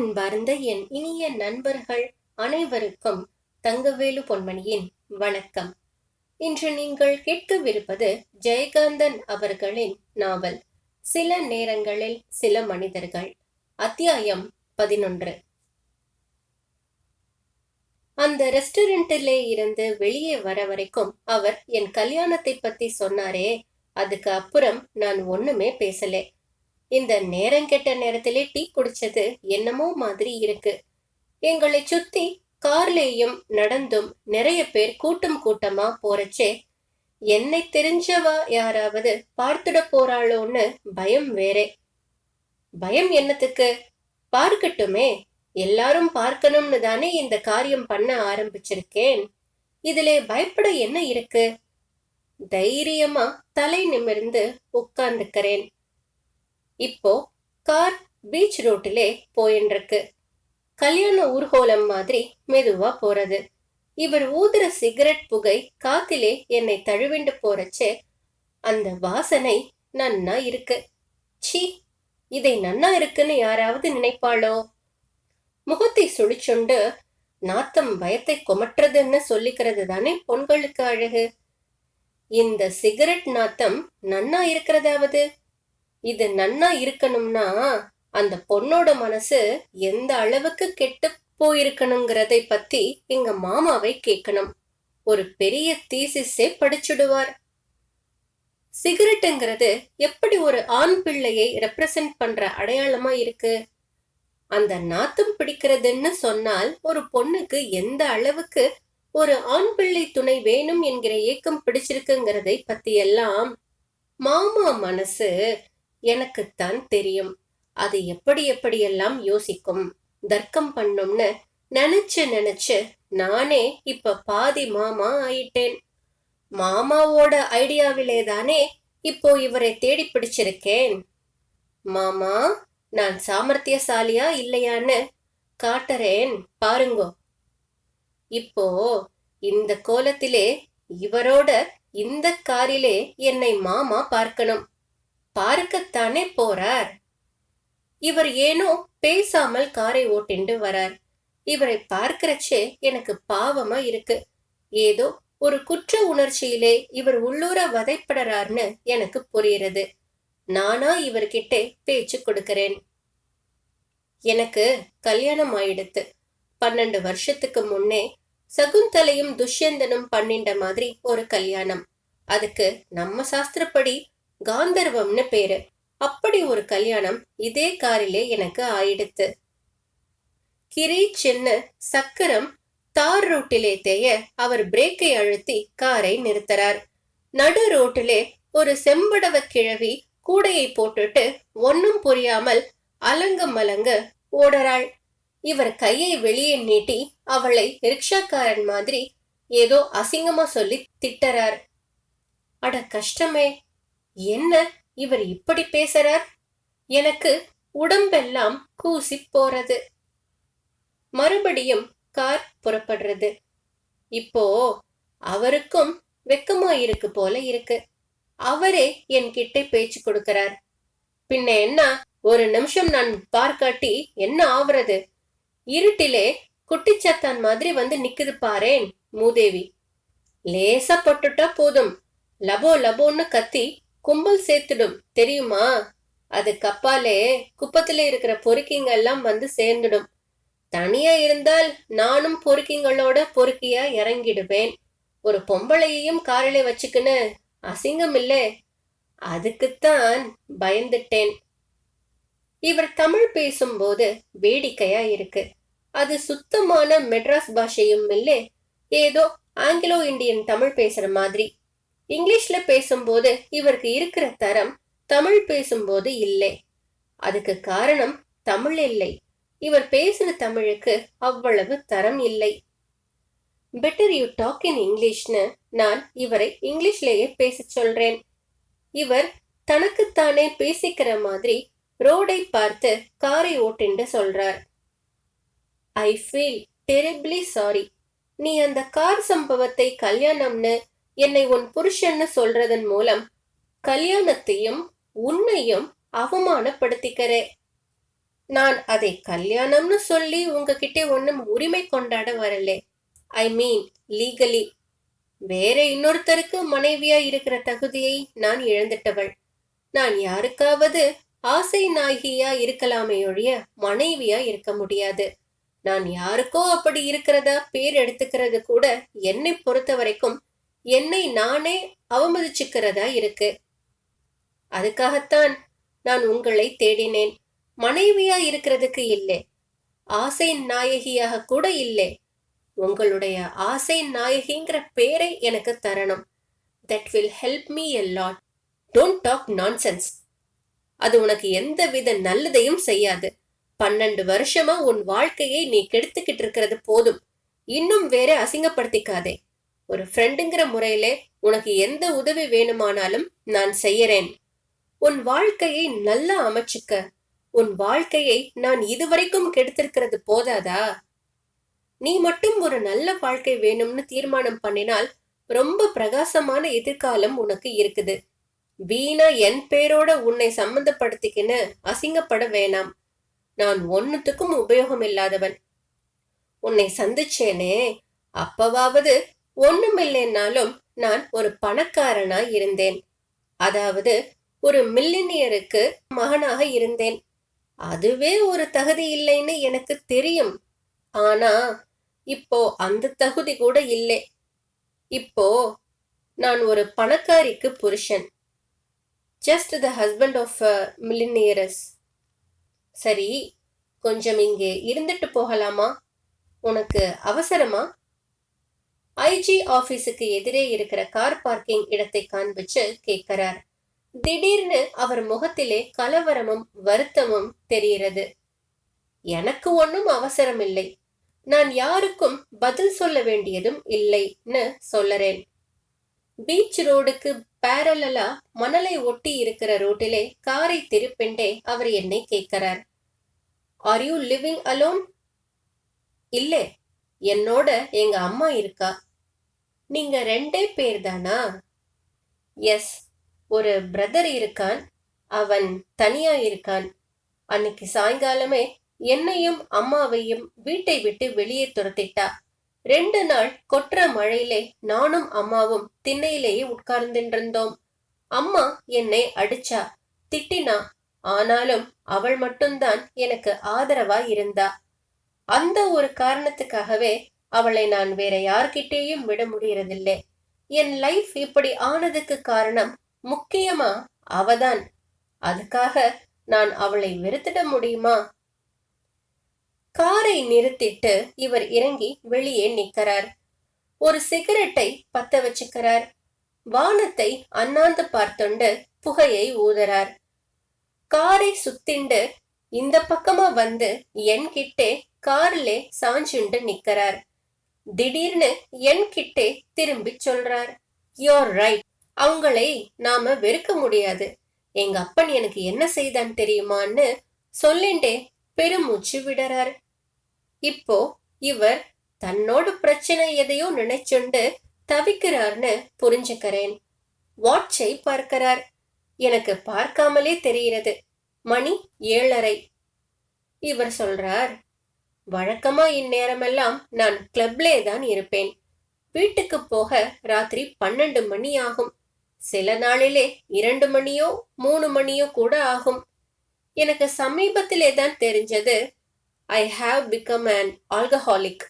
அன்பார்ந்த என் இனிய நண்பர்கள் அனைவருக்கும் தங்கவேலு பொன்மணியின் வணக்கம். இன்று நீங்கள் கேட்கவிருப்பது ஜெயகாந்தன் அவர்களின் நாவல் சில நேரங்களில் சில மனிதர்கள் அத்தியாயம் பதினொன்று. அந்த ரெஸ்டாரண்டிலே இருந்து வெளியே வர வரைக்கும் அவர் என் கல்யாணத்தை பத்தி சொன்னாரே அதுக்கு அப்புறம் நான் ஒண்ணுமே பேசலே. இந்த நேரங்கெட்ட நேரத்திலே டீ குடிச்சது என்னமோ மாதிரி இருக்கு. எங்களை சுத்தி கார்லேயும் நடந்தும் நிறைய பேர் கூட்டம் கூட்டமா போறச்சே. என்னை தெரிஞ்சவா யாராவது பார்த்துட போறாளோன்னு பயம் வேறே. பயம் என்னத்துக்கு? பார்க்கட்டுமே. எல்லாரும் பார்க்கணும்னு தானே இந்த காரியம் பண்ண ஆரம்பிச்சிருக்கேன். இதிலே பயப்பட என்ன இருக்கு? தைரியமா தலை நிமிர்ந்து உட்கார்ந்துக்கிறேன். இப்போ கார் பீச் ரோட்டிலே போயின்றிருக்கு. கல்யாண ஊர்கோலம் மாதிரி மெதுவா போறது. இவர் ஊதுற சிகரெட் புகை காத்திலே என்னை தழுவிண்டு போறச்சே அந்த வாசனை நன்னா இருக்கு. ச்சீ இதை நன்னா இருக்குன்னு யாராவது நினைப்பாளோ? முகத்தை சுழிச்சுண்டு நாத்தம் பயத்தை குமட்டுறதுன்னு சொல்லிக்கிறது தானே பொண்களுக்கு அழகு? இந்த சிகரெட் நாத்தம் நன்னா இருக்கிறதாவது? இது நன்னா இருக்கணும்னா அந்த பொண்ணோட மனசு எந்த அளவுக்கு கெட்டு போயிருக்கணுங்கிறதை பத்தி எங்க மாமாவை கேட்கணும் ஒரு பெரிய தீசிஸே படிச்சுடுவார். சிகரெட்டுங்கிறது எப்படி ஒரு ஆண் பிள்ளையை ரெப்ரசன்ட் பண்ற அடையாளமா இருக்கு? அந்த நாத்தம் பிடிக்கிறதுன்னு சொன்னால் ஒரு பொண்ணுக்கு எந்த அளவுக்கு ஒரு ஆண் பிள்ளை துணை வேணும் என்கிற ஏக்கம் பிடிச்சிருக்குங்கிறதை பத்தி எல்லாம் மாமா மனசு எனக்குத்தான் தெரியும். அது எப்படி எப்படியெல்லாம் யோசிக்கும்? தர்க்கம் பண்ணும்னு நினைச்சு நினைச்சு நானே இப்ப பாதி மாமா ஆயிட்டேன். மாமாவோட ஐடியாவிலே தானே இப்போ இவரை தேடி பிடிச்சிருக்கேன். மாமா நான் சாமர்த்தியசாலியா இல்லையான்னு காட்டுறேன் பாருங்கோ. இப்போ இந்த கோலத்திலே இவரோட இந்த காரிலே என்னை மாமா பார்க்கணும். பார்க்கத்தானே போறார்? இவர் ஏனோ பேசாமல் காரை ஓட்டிண்டு வரார். இவரை பார்க்கறச்சே எனக்கு பாவமா இருக்கு. ஏதோ ஒரு குற்ற உணர்ச்சியிலே இவர் உள்ளூர வதைப்படறார்னு எனக்கு புரியுறது நானா இவர்கிட்ட பேச்சு கொடுக்கிறேன். எனக்கு கல்யாணம் ஆயிடுத்து. பன்னெண்டு வருஷத்துக்கு முன்னே சகுந்தலையும் துஷ்யந்தனும் பண்ணிண்ட மாதிரி ஒரு கல்யாணம். அதுக்கு நம்ம சாஸ்திரப்படி காந்தர்வம்னு பேரு. அப்படி ஒரு கல்யாணம் இதே காரிலே எனக்கு ஆயிடுத்து. கிரி சின்ன சக்கரம் தார் ரோட்டிலே தேய அவர் பிரேக்கை அழுத்தி காரை நிறுத்தறார். நடு ரோட்டிலே ஒரு செம்படவ கிழவி கூடையை போட்டுட்டு ஒன்னும் புரியாமல் அலங்க மலங்க ஓடறாள். இவர் கையை வெளியே நீட்டி அவளை ரிக்ஷாக்காரன் மாதிரி ஏதோ அசிங்கமா சொல்லி திட்டறார். அட கஷ்டமே. என்ன இவர் இப்படி பேசுறார்? எனக்கு உடம்பெல்லாம் கூசி போறது. மறுபடியும் கார் புறப்படுறது. இப்போ அவருக்கும் வெக்கமா இருக்கு போல இருக்கு. அவரே என்கிட்ட பேச்சு கொடுக்கிறார். பின்ன என்ன? ஒரு நிமிஷம் நான் பார்க்காட்டி என்ன ஆவறது? இருட்டிலே குட்டிச்சத்தான் மாதிரி வந்து நிக்குது பாரேன் மூதேவி. லேசா பட்டுட்டா போதும். லபோ லபோன்னு கத்தி கும்பல் சேர்த்துடும் தெரியுமா? அது கப்பாலே குப்பத்துல இருக்கிற பொறுக்கிங்க எல்லாம் வந்து சேர்ந்துடும். தனியா இருந்தால் நானும் பொறுக்கிங்களோட பொறுக்கியா இறங்கிடுவேன். ஒரு பொம்பளையையும் காரில வச்சுக்கின்னு அசிங்கம் இல்லே அதுக்குத்தான் பயந்துட்டேன். இவர் தமிழ் பேசும்போது வேடிக்கையா இருக்கு. அது சுத்தமான மெட்ராஸ் பாஷையும் இல்லே. ஏதோ ஆங்கிலோ இந்தியன் தமிழ் பேசுற மாதிரி. இங்கிலீஷ்ல பேசும்போது இவருக்கு இருக்கிற தரம் தமிழ் பேசும்போது இல்லை. அதுக்கு காரணம் தமிழ் இல்லை. இவர் பேசுற தமிழுக்கு அவ்வளவு தரம் இல்லை. பெட்டர் யூ டாக் இன் இங்கிலீஷ்னு நான் இவரை இங்கிலீஷ்லேயே பேச சொல்றேன். இவர் தனக்குத்தானே பேசிக்கிற மாதிரி ரோடை பார்த்து காரை ஓட்டிண்டு சொல்றார். ஐ ஃபீல் டெரிப்லி சாரி நீ அந்த கார் சம்பவத்தை கல்யாணம்னு என்னை உன் புருஷன்னு சொல்றதன் மூலம் கல்யாணத்தையும் உன்னையும் அவமானப்படுத்திக்கிறே நான் அதை கல்யாணம்னு சொல்லி உங்ககிட்ட ஒண்ணும் உரிமை கொண்டாட வரலே. ஐ மீன் லீகலி வேற இன்னொருத்தருக்கு மனைவியா இருக்கிற தகுதியை நான் இழந்துட்டவள். நான் யாருக்காவது ஆசை நாயகியா இருக்கலாமே ஒழிய மனைவியா இருக்க முடியாது. நான் யாருக்கோ அப்படி இருக்கிறதா பேர் எடுத்துக்கிறது கூட என்னை பொறுத்த வரைக்கும் என்னை நானே அவமதிச்சுக்கிறதா இருக்கு? அதுக்காகத்தான் நான் உங்களை தேடினேன். மனைவியா இருக்கிறதுக்கு இல்லை. ஆசை நாயகியாக கூட இல்லை. உங்களுடைய ஆசை நாயகிங்கிற பேரை எனக்கு தரணும். That will help me a lot don't talk nonsense அது உனக்கு எந்த வித நல்லதையும் செய்யாது. பன்னெண்டு வருஷமா உன் வாழ்க்கையை நீ கெடுத்துக்கிட்டு இருக்கிறது போதும். இன்னும் வேற அசிங்கப்படுத்திக்காதே. ஒரு ஃப்ரெண்டுங்கிற முறையில உனக்கு எந்த உதவி வேணுமானாலும் நான் செய்யறேன். உன் வாழ்க்கையை நல்லா அமைச்சுக்க. உன் வாழ்க்கையை நான் இதுவரைக்கும் கெடுத்திருக்கிறது போதாதா? நீ மட்டும் ஒரு நல்ல வாழ்க்கை வேணும்னு தீர்மானம் பண்ணினால் ரொம்ப பிரகாசமான எதிர்காலம் உனக்கு இருக்குது. வீணா என் பேரோட உன்னை சம்பந்தப்படுத்திக்கின்னு அசிங்கப்பட வேணாம். நான் ஒன்னுத்துக்கும் உபயோகம் இல்லாதவன். உன்னை சந்திச்சேனே. அப்பவாவது ஒண்ணுமில்லைன்னாலும் நான் ஒரு பணக்காரனா இருந்தேன். அதாவது ஒரு மில்லினியருக்கு மகனாக இருந்தேன். அதுவே ஒரு தகுதி இல்லைன்னு எனக்கு தெரியும். ஆனா இப்போ அந்த தகுதி கூட இல்லை. இப்போ நான் ஒரு பணக்காரிக்கு புருஷன். Just the husband of millionaires சரி கொஞ்சம் இங்கே இருந்துட்டு போகலாமா? உனக்கு அவசரமா? ஐஜி ஆபீஸுக்கு எதிரே இருக்கிற கார் பார்க்கிங் இடத்தை காண்பிச்சு கேட்கிறார். திடீர்னு அவர் முகத்திலே கலவரமும் வருத்தமும் தெரிகிறது. எனக்கு ஒன்றும் அவசரம் இல்லை நான் யாருக்கும் பதில் சொல்ல வேண்டியதும் இல்லைன்னு சொல்லறேன். பீச் ரோடுக்கு பேரலலா மணலை ஒட்டி இருக்கிற ரோட்டிலே காரை திருப்பிண்டே அவர் என்னை கேட்கிறார். ஆர் யூ லிவிங் அலோன் இல்லை. என்னோட எங்க அம்மா இருக்கா? நீங்க ரெண்டே பேர் தானா எஸ் ஒரு பிரதர் இருக்கான் அவன் தனியா இருக்கான். அன்னைக்கு சாயங்காலமே என்னையும் அம்மாவையும் வீட்டை விட்டு வெளியே துரத்திட்டா. ரெண்டு நாள் கொற்ற மழையிலே நானும் அம்மாவும் திண்ணையிலேயே உட்கார்ந்துருந்தோம். அம்மா என்னை அடிச்சா திட்டினா ஆனாலும் அவள் மட்டும்தான் எனக்கு ஆதரவா இருந்தா. அந்த ஒரு காரணத்துக்காகவே அவளை நான் வேற யார்கிட்டேயும் விட முடியறதில்லை. என் லைஃப் இப்படி ஆனதுக்கு காரணம் முக்கியமா அவதான். அதுக்காக நான் அவளை வெறுத்திட முடியுமா? காரை நிறுத்திட்டு இவர் இறங்கி வெளியே நிற்கிறார். ஒரு சிகரெட்டை பத்த வச்சுக்கிறார். வானத்தை அண்ணாந்து பார்த்துண்டு புகையை ஊதுறார். காரை சுத்திண்டு இந்த பக்கமா வந்து என்கிட்டே கார்லே சாஞ்சுண்டு நிக்கிறார். திடீர்னு என்கிட்டே திரும்பி சொல்றார். யோர் ரைட் அவங்களை நாம வெறுக்க முடியாது. எங்க அப்பன் எனக்கு என்ன செய்தான் தெரியுமான்னு சொல்லிண்டே பெருமூச்சு விடுறார். இப்போ இவர் தன்னோட பிரச்சனை எதையோ நினைச்சுண்டு தவிக்கிறார்னு புரிஞ்சுக்கிறேன். வாட்சை பார்க்கிறார். எனக்கு பார்க்காமலே தெரிகிறது. மணி ஏழரை. இவர் சொல்றார் வழக்கமா இந்நேரமெல்லாம் நான் கிளப்லே தான் இருப்பேன். வீட்டுக்கு போக ராத்திரி பன்னெண்டு மணி ஆகும். சில நாளிலே இரண்டு மணியோ மூணு மணியோ கூட ஆகும். எனக்கு சமீபத்திலே தான் தெரிஞ்சது I have become an alcoholic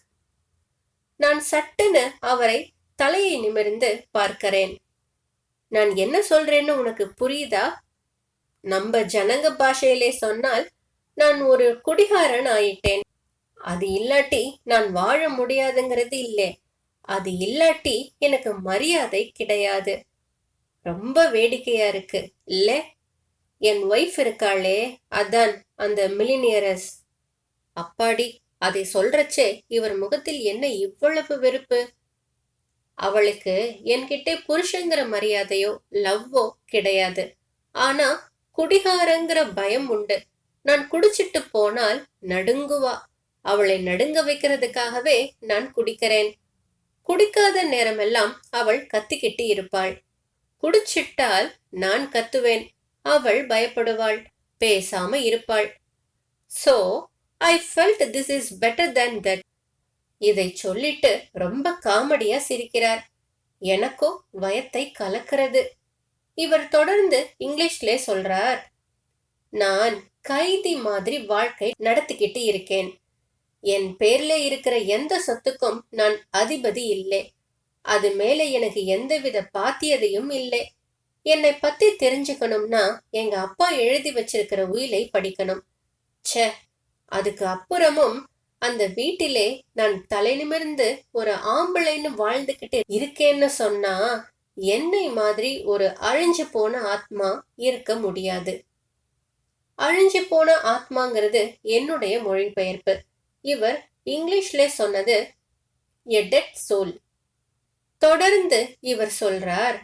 நான் சட்டுன்னு அவரை தலையை நிமிர்ந்து பார்க்கிறேன். நான் என்ன சொல்றேன்னு உனக்கு புரியுதா? நம்ம ஜனங்க பாஷையிலே சொன்னால் நான் ஒரு குடிகாரன் ஆயிட்டேன். அது இல்லாட்டி நான் வாழ முடியாதுங்கிறது இல்லை. அது இல்லாட்டி எனக்கு மரியாதை கிடையாது. ரொம்ப வேடிக்கையா இருக்கு. இல்ல? என் ஒய்ஃப் இருக்காளே. அதான் அந்த மிலினியரஸ் அப்பாடி அதை சொல்றச்சே இவர் முகத்தில் என்ன இவ்வளவு வெறுப்பு? அவளுக்கு என்கிட்ட புருஷங்கிற மரியாதையோ லவ்வோ கிடையாது. ஆனா குடிகாரங்கிற பயம் உண்டு. நான் குடிச்சிட்டு போனால் நடுங்குவா. அவளை நடுங்க வைக்கிறதுக்காகவே நான் குடிக்கிறேன். குடிக்காத நேரமெல்லாம் அவள் கத்திக்கிட்டு இருப்பாள். குடிச்சிட்டால் நான் கத்துவேன். அவள் பயப்படுவாள். பேசாம இருப்பாள். So I felt this is better than that இதை சொல்லிட்டு ரொம்ப காமெடியா சிரிக்கிறார். எனக்கோ வயத்தை கலக்கிறது. இவர் தொடர்ந்து இங்கிலீஷ்லே சொல்றார். நான் கைதி மாதிரி வாழ்க்கை நடத்திக்கிட்டு இருக்கேன். என் பேர்ல இருக்கிற எந்த சொத்துக்கும் நான் அதிபதி இல்லை. அது மேல எனக்கு எந்தவித பாத்தியதையும் இல்லை. என்னை பத்தி தெரிஞ்சுக்கணும்னா எங்க அப்பா எழுதி வச்சிருக்கிற உயிலை படிக்கணும். ச்சே அதுக்கு அப்புறமும் அந்த வீட்டிலே நான் தலை நிமிர்ந்து ஒரு ஆம்பளைன்னு வாழ்ந்துகிட்டு இருக்கேன்னு சொன்னா என்னை மாதிரி ஒரு அழிஞ்சு போன ஆத்மா இருக்க முடியாது. அழிஞ்சு போன ஆத்மாங்கிறது என்னுடைய மொழிபெயர்ப்பு. இவர் இங்கிலீஷ்ல சொன்னது எ டெட் சோல் தொடர்ந்து இவர் சொல்றார்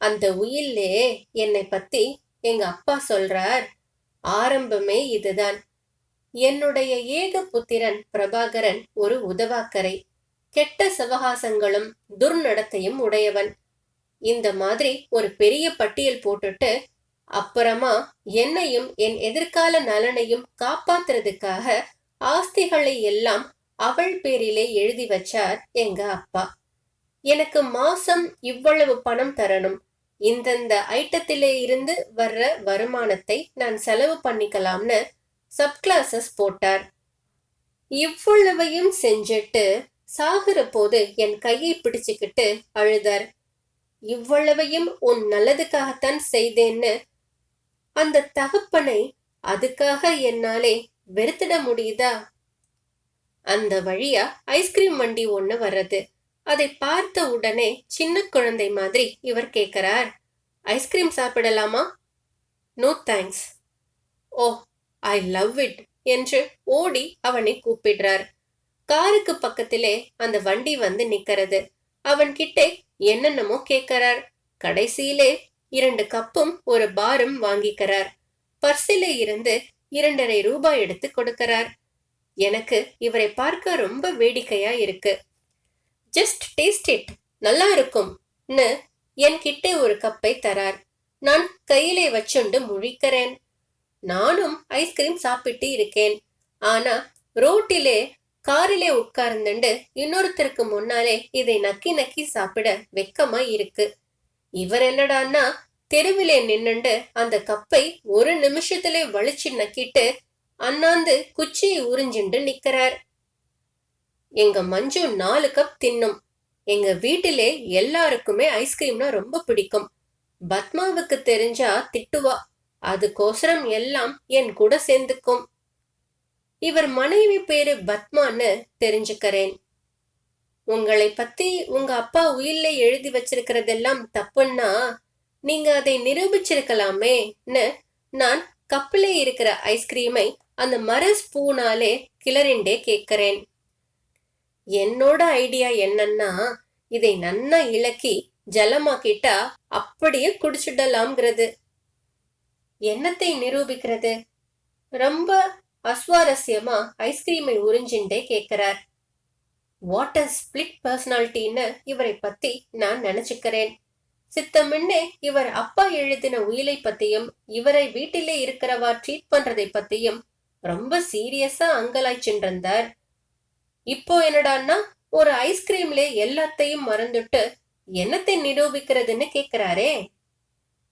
அந்த உயில்லே என்னை பத்தி எங்க அப்பா சொல்றார். ஆரம்பமே இதுதான். என்னுடைய ஏக புத்திரன் பிரபாகரன் ஒரு உதவாக்கரை. கெட்ட சவகாசங்களும் துர்நடத்தையும் உடையவன். இந்த மாதிரி ஒரு பெரிய பட்டியல் போட்டுட்டு அப்புறமா என்னையும் என் எதிர்கால நலனையும் காப்பாத்துறதுக்காக ஆஸ்திகளை எல்லாம் அவள் பேரிலே எழுதி வச்சார் எங்க அப்பா. எனக்கு மாசம் இவ்வளவு பணம் தரணும். இந்தந்த ஐட்டத்திலே இருந்து வர்ற வருமானத்தை நான் செலவு பண்ணிக்கலாம்னு சப்கிளாசஸ் போட்டார். இவ்வளவையும் செஞ்சுட்டு சாகுற போது என் கையை பிடிச்சுக்கிட்டு அழுதார். இவ்வளவையும் உன் நல்லதுக்காகத்தான் செய்தேன்னு அந்த தகப்பனை அதுக்காக என்னாலே வெறுத்திட முடியுதா? அந்த வழியா ஐஸ்கிரீம் வண்டி ஒண்ணு வர்றது. அதை பார்த்த உடனே சின்ன குழந்தை மாதிரி இவர் கேட்கிறார் ஐஸ்கிரீம் சாப்பிடலாமா? No thanks oh I love it என்று ஓடி அவனை கூப்பிடுறார். காருக்கு பக்கத்திலே அந்த வண்டி வந்து நிக்கிறது. அவன் கிட்டே என்னென்னமோ கேட்கிறார் கடைசியிலே இரண்டு கப்பும் ஒரு பாரும் வாங்கிக்கிறார். பர்சில இருந்து இரண்டரை ரூபாய் எடுத்து கொடுக்கிறார். எனக்கு இவரை பார்க்க ரொம்ப வேடிக்கையா இருக்கு. ஜஸ்ட் டேஸ்ட் இட் நல்லா இருக்கும்னு என்கிட்ட ஒரு கப்பை தரார். நான் கையிலே வச்சுண்டு முழிக்கிறேன். நானும் ஐஸ்கிரீம் சாப்பிட்டு இருக்கேன். ஆனா ரோட்டிலே காரிலே உட்கார்ந்துண்டு இன்னொருத்தருக்கு முன்னாலே இதை நக்கி நக்கி சாப்பிட வெக்கமா இருக்கு இவர் என்னடான்னா தெருவிலே நின்னுண்டு அந்த கப்பை ஒரு நிமிஷத்திலே வலிச்சு நக்கிட்டு அண்ணாந்து குச்சியை உறிஞ்சுண்டு நிக்கிறார் எங்க மஞ்சு நாலு கப் தின்னும். எங்க வீட்டிலே எல்லாருக்குமே ஐஸ்கிரீம்னா ரொம்ப பிடிக்கும். பத்மாவுக்கு தெரிஞ்சா திட்டுவா. அதுக்கோசரம் எல்லாம் என் கூட சேர்ந்துக்கும். இவர் மனைவி பேரு பத்மான்னு தெரிஞ்சுக்கிறேன். உங்களை பத்தி உங்க அப்பா உயில்ல எழுதி வச்சிருக்கிறதெல்லாம் தப்புன்னா நீங்க அதை நிரூபிச்சிருக்கலாமேன்னு நான் கப்பிலே இருக்கிற ஐஸ்கிரீமை அந்த மர ஸ்பூனாலே கிளறிண்டே கேட்கிறேன். என்னோட ஐடியா என்னன்னா இதை நன்னா இலக்கி ஜலமாக்கிட்டா அப்படியே குடிச்சிடலாம்ங்கிறது. என்னத்தை நிரூபிக்கிறது? ரொம்ப அஸ்வாரஸ்யமா ஐஸ்கிரீமை உறிஞ்சின்றே கேட்கிறார். வாட்டர் ஸ்பிளிட் பர்சனாலிட்டின்னு இவரை பத்தி நான் நினைச்சுக்கிறேன். சித்தமின்னே இவர் அப்பா எழுதின உயிலை பத்தியும் இவரை வீட்டிலே இருக்கிறவா ட்ரீட் பண்றதை பத்தியும் ரொம்ப சீரியஸா அங்கலாய்ச்சின்றிருந்தார் இப்போ என்னடான்னா ஒரு ஐஸ்கிரீம்ல எல்லாத்தையும் மறந்துட்டு என்னத்தை நிரூபிக்கிறதுன்னு கேக்குறாரே.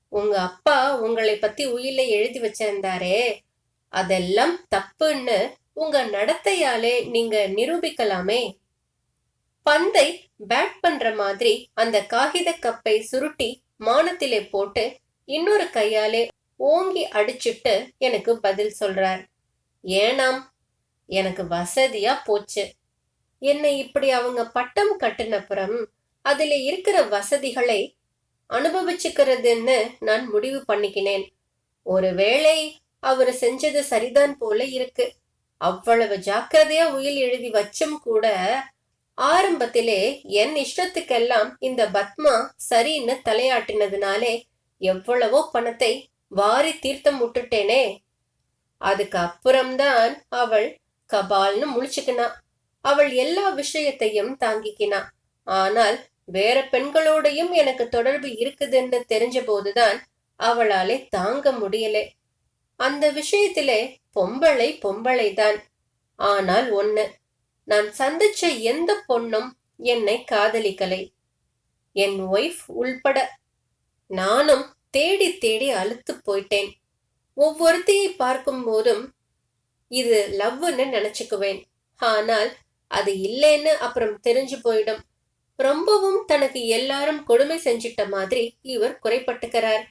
உங்க அப்பா உங்களை பத்தி உயில எழுதி வச்சிருந்தாரே. அதெல்லாம் தப்புன்னு உங்க நடத்தையாலே நீங்க நிரூபிக்கலாமே. பந்தை பேட் பண்ற மாதிரி அந்த காகித கப்பை சுருட்டி மானத்திலே போட்டு இன்னொரு கையாலே ஓங்கி அடிச்சுட்டு எனக்கு பதில் சொல்றார். ஏனாம் எனக்கு வசதியா போச்சு. என்னை இப்படி அவங்க பட்டம் கட்டினப்புறம் அதுல இருக்கிற வசதிகளை அனுபவிச்சுக்கிறதுன்னு நான் முடிவு பண்ணிக்கினேன். ஒருவேளை அவர் செஞ்சது சரிதான் போல இருக்கு. அவ்வளவு ஜாக்கிரதையா உயில் எழுதி வச்சும் கூட ஆரம்பத்திலே என் இஷ்டத்துக்கெல்லாம் இந்த பத்மா சரின்னு தலையாட்டினதுனாலே எவ்வளவோ பணத்தை வாரி தீர்த்தம் விட்டுட்டேனே. அதுக்கு அப்புறம்தான் அவள் கபால்னு முழிச்சுக்கினா. அவள் எல்லா விஷயத்தையும் தாங்கிக்கினா. ஆனால் வேற பெண்களோடையும் எனக்கு தொடர்பு இருக்குதுன்னு தெரிஞ்ச போதுதான் அவளாலே தாங்க முடியலே. அந்த விஷயத்திலே பொம்பளை பொம்பளை தான் ஆனால் ஒன்னு நான் சந்திச்ச எந்த பொண்ணும் என்னை காதலிக்கலை. என் ஒய்ஃப் உள்பட நானும் தேடி தேடி அழுத்து போயிட்டேன். ஒவ்வொருத்தையை பார்க்கும் போதும் இது லவ்னு நினைச்சுக்குவேன். ஆனால் அது இல்லைன்னு அப்புறம் தெரிஞ்சு போயிடும். ரொம்பவும் தனக்கு எல்லாரும் கொடுமை செஞ்சிட்ட மாதிரி இவர் குறைப்பட்டுக்கிறார்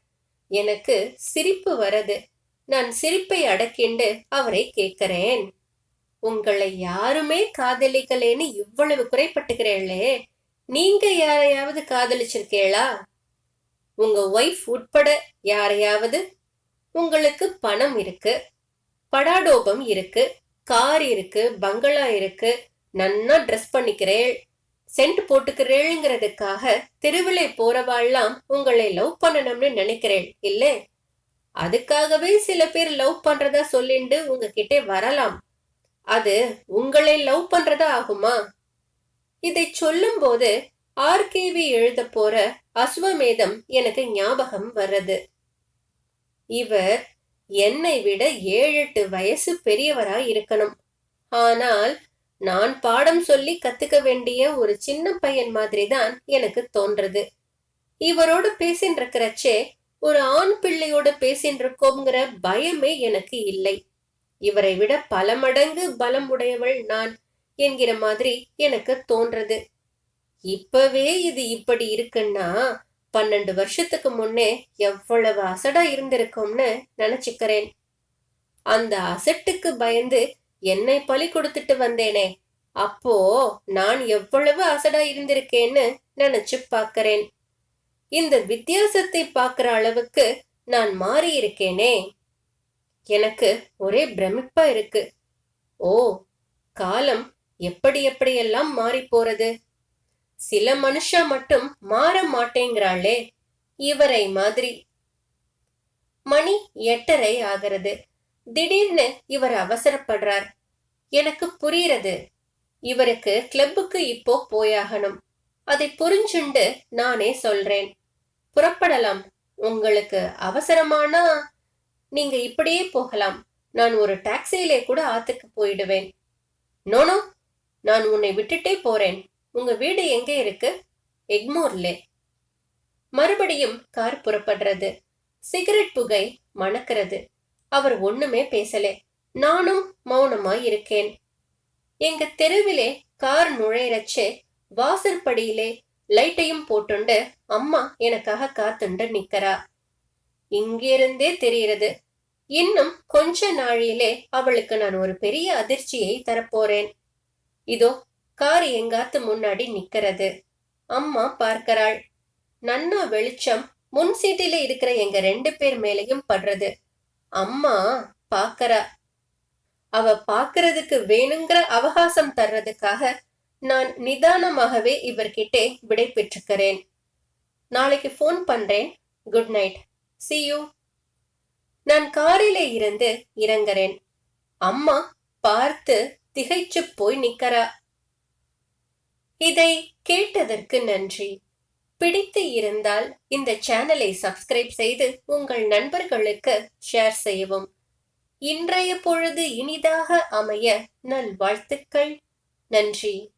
எனக்கு சிரிப்பு வரது நான் சிரிப்பை அடக்கிண்டு அவரை கேட்கிறேன். உங்களை யாருமே காதலிக்கலேன்னு இவ்வளவு குறைப்பட்டுக்கிறீங்களே நீங்க யாரையாவது காதலிச்சிருக்கீங்களா உங்க ஒய்ஃப் உட்பட யாரையாவது? உங்களுக்கு பணம் இருக்கு படாடோபம் இருக்கு கார் இருக்கு பங்களா இருக்கு நன்னா ட்ரெஸ் பண்ணிக்கிறேள் சென்ட் போட்டுக்கிறேளுங்கிறதுக்காக தெருவிலே போறவாள்லாம் உங்களை லவ் பண்ணணும்னு நினைக்கிறேள் இல்ல? அதுக்காகவே சில பேர் லவ் பண்றதா சொல்லிண்டு உங்ககிட்ட வரலாம். அது உங்களை லவ் பண்றதா ஆகுமா? இதை சொல்லும் போது ஆர்கேவி எழுத போற அஸ்வமேதம் எனக்கு ஞாபகம் வர்றது. இவர் என்னை விட ஏழு எட்டு வயசு பெரியவரா இருக்கணும். ஆனால் நான் பாடம் சொல்லி கத்துக்க வேண்டிய ஒரு சின்ன பையன் மாதிரி தான் எனக்கு தோன்றது. இவரோடு பேசின்னு இருக்கிறச்சே ஒரு ஆண் பிள்ளையோட பேசின்னு இருக்கோங்கிற பயமே எனக்கு இல்லை. இவரை விட பல மடங்கு பலம் உடையவள் நான் என்கிற மாதிரி எனக்கு தோன்றது. இப்பவே இது இப்படி இருக்குன்னா பன்னெண்டு வருஷத்துக்கு முன்னே எவ்வளவு அசடா இருந்திருக்கும்னு நினைச்சுக்கிறேன். அந்த அசட்டுக்கு பயந்து என்னை பலி கொடுத்துட்டு வந்தேனே அப்போ நான் எவ்வளவு அசடா இருந்திருக்கேன்னு நினைச்சு பார்க்கறேன். இந்த வித்தியாசத்தை பார்க்கிற அளவுக்கு நான் மாறி இருக்கேனே எனக்கு ஒரே பிரமிப்பா இருக்கு. ஓ காலம் எப்படி எப்படியெல்லாம் மாறி போறது? சில மனுஷா மட்டும் மாற மாட்டேங்கிறாளே இவரை மாதிரி. மணி எட்டரை ஆகிறது. திடீர்னு இவர் அவசரப்படுறார். எனக்கு புரியறது இவருக்கு கிளப்புக்கு இப்போ போயாகணும். அதை புரிஞ்சுண்டு நானே சொல்றேன். புறப்படலாம். உங்களுக்கு அவசரமானா நீங்க இப்படியே போகலாம். நான் ஒரு டாக்ஸியிலே கூட ஆத்துக்கு போயிடுவேன். நோனோ நான் உன்னை விட்டுட்டே போறேன். உங்க வீடு எங்க இருக்கு? எக்மோர்லே. மறுபடியும் கார் புறப்படுறது. சிகரெட் புகை மணக்கிறது. அவர் ஒண்ணுமே பேசலே. நானும் மௌனமா இருக்கேன். எங்க தெருவிலே கார் நுழையறச்சு வாசற்படியிலே லைட்டையும் போட்டுண்டு அம்மா எனக்காக காத்துண்டு நிக்கிறா. இங்கிருந்தே தெரிகிறது. இன்னும் கொஞ்ச நாழியிலே அவளுக்கு நான் ஒரு பெரிய அதிர்ச்சியை தரப்போறேன். இதோ கார் எங்காத்து முன்னாடி நிக்கிறது அம்மா பார்க்கறாள். நன்னா வெளிச்சம் முன் சீட்டில இருக்கிற எங்க ரெண்டு பேர் மேலையும் படுறது. அம்மா பாக்கறா அவ பாக்குறதுக்கு வேணுங்கிற அவகாசம் தர்றதுக்காக நான் நிதானமாகவே இவர்கிட்டே விடை பெற்றுக்கிறேன் நாளைக்கு ஃபோன் பண்றேன். Good night see you. நான் காரிலே இருந்து இறங்குறேன். அம்மா பார்த்து திகைச்சு போய் நிக்கறா. இதை கேட்டதற்கு நன்றி. பிடித்து இருந்தால் இந்த சேனலை சப்ஸ்கிரைப் செய்து உங்கள் நண்பர்களுக்கு ஷேர் செய்யவும். இன்றைய பொழுது இனிதாக அமைய நல்வாழ்த்துக்கள் நன்றி.